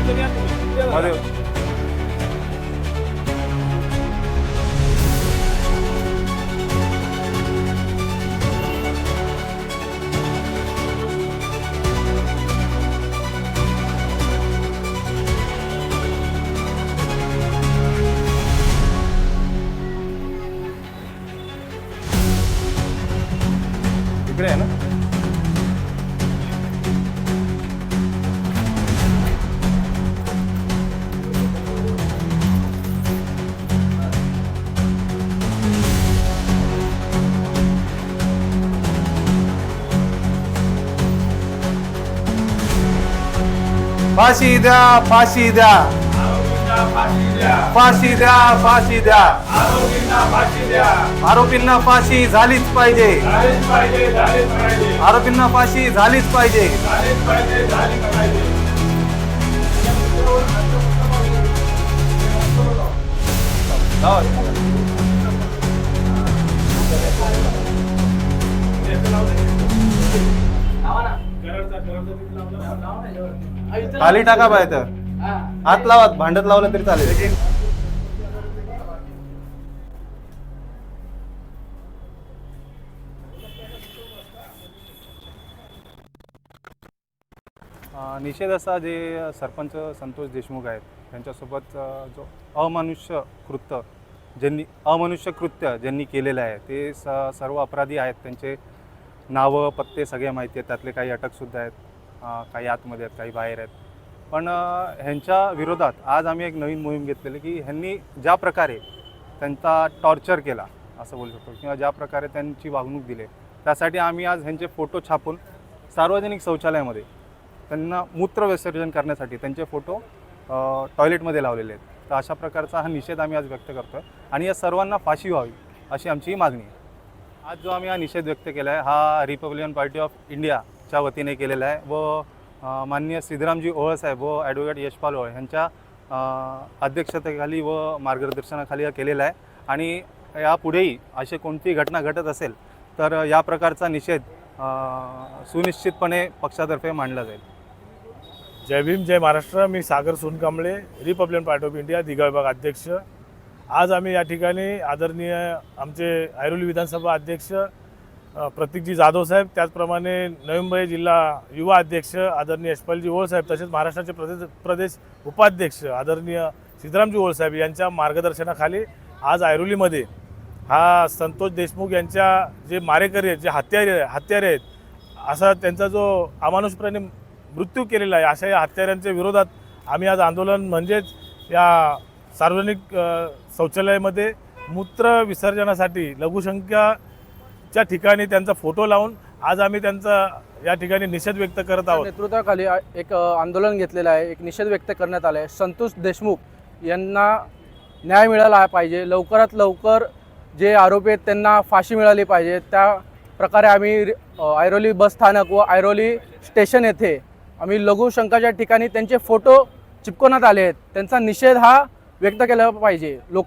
Valeu. Grana. फाशी द्या फाशी द्या फाशी द्या फाशी द्या आरोपींना फाशी झालीच पाहिजे. आरोपींना फाशी झालीच पाहिजे. खाली टाका बाय तर हात लावा भांडत लावलं तरी चालेल. निषेध असा जे सरपंच संतोष देशमुख आहेत त्यांच्यासोबत जो अमानुष्य कृत्य ज्यांनी अमनुष्य कृत्य ज्यांनी केलेलं आहे ते स सर्व अपराधी आहेत त्यांचे नावं पत्ते सगळे माहिती आहेत. त्यातले काही अटकसुद्धा आहेत. काही आतमध्ये आहेत काही बाहेर आहेत. पण ह्यांच्या विरोधात आज आम्ही एक नवीन मोहीम घेतलेली की ह्यांनी ज्या प्रकारे त्यांचा टॉर्चर केला असं बोलू शकतो किंवा ज्या प्रकारे त्यांची वागणूक दिली त्यासाठी आम्ही आज ह्यांचे फोटो छापून सार्वजनिक शौचालयामध्ये त्यांना मूत्र विसर्जन करण्यासाठी त्यांचे फोटो टॉयलेटमध्ये लावलेले आहेत. तर अशा प्रकारचा हा निषेध आम्ही आज व्यक्त करतो आहे आणि या सर्वांना फाशी व्हावी अशी आमची मागणी आहे. आज जो आम्ही हा निषेध व्यक्त केला आहे हा रिपब्लिकन पार्टी ऑफ इंडियाच्या वतीने केलेला आहे व माननीय सिद्धरामजी ओळसाहेब व ॲडव्होकेट यशपाल ओळ यांच्या अध्यक्षतेखाली व मार्गदर्शनाखाली हा केलेला आहे. आणि यापुढेही अशी कोणतीही घटना घटत असेल तर या प्रकारचा निषेध सुनिश्चितपणे पक्षातर्फे मांडला जाईल. जय भीम जय महाराष्ट्र. मी Sagar Sonkamble republican party of India Digha विभाग अध्यक्ष. आज आम्ही या ठिकाणी आदरणीय आमचे ऐरोली विधानसभा अध्यक्ष प्रतीकजी जाधव साहेब त्याचप्रमाणे नवी मुंबई जिल्हा युवा अध्यक्ष आदरणीय यशपालजी ओळसाहेब तसेच महाराष्ट्राचे प्रदेश प्रदेश उपाध्यक्ष आदरणीय सिद्धरामजी ओळसाहेब यांच्या मार्गदर्शनाखाली आज ऐरोलीमध्ये हा संतोष देशमुख यांच्या जे मारेकरी आहेत जे हत्यारे हत्यारे आहेत असा त्यांचा जो अमानुषपणे मृत्यू केलेला आहे अशा या हत्यारांच्या विरोधात आम्ही आज आंदोलन म्हणजेच या सार्वजनिक शौचालयामध्ये मूत्र विसर्जनासाठी लघुसंख्याच्या ठिकाणी त्यांचा फोटो लावून आज आम्ही त्यांचा या ठिकाणी निषेध व्यक्त करत आहोत. नेतृत्वाखाली एक आंदोलन घेतलेलं आहे एक निषेध व्यक्त करण्यात आला आहे संतोष देशमुख यांना न्याय मिळाला पाहिजे. लवकरात लवकर जे आरोपी आहेत त्यांना फाशी मिळाली पाहिजे. त्या प्रकारे आम्ही ऐरोली बस स्थानक व ऐरोली स्टेशन येथे आम्ही लघुशंकाच्या ठिकाणी त्यांचे फोटो चिपकवण्यात आले आहेत. त्यांचा निषेध हा व्यक्त केलं पाहिजे. लोक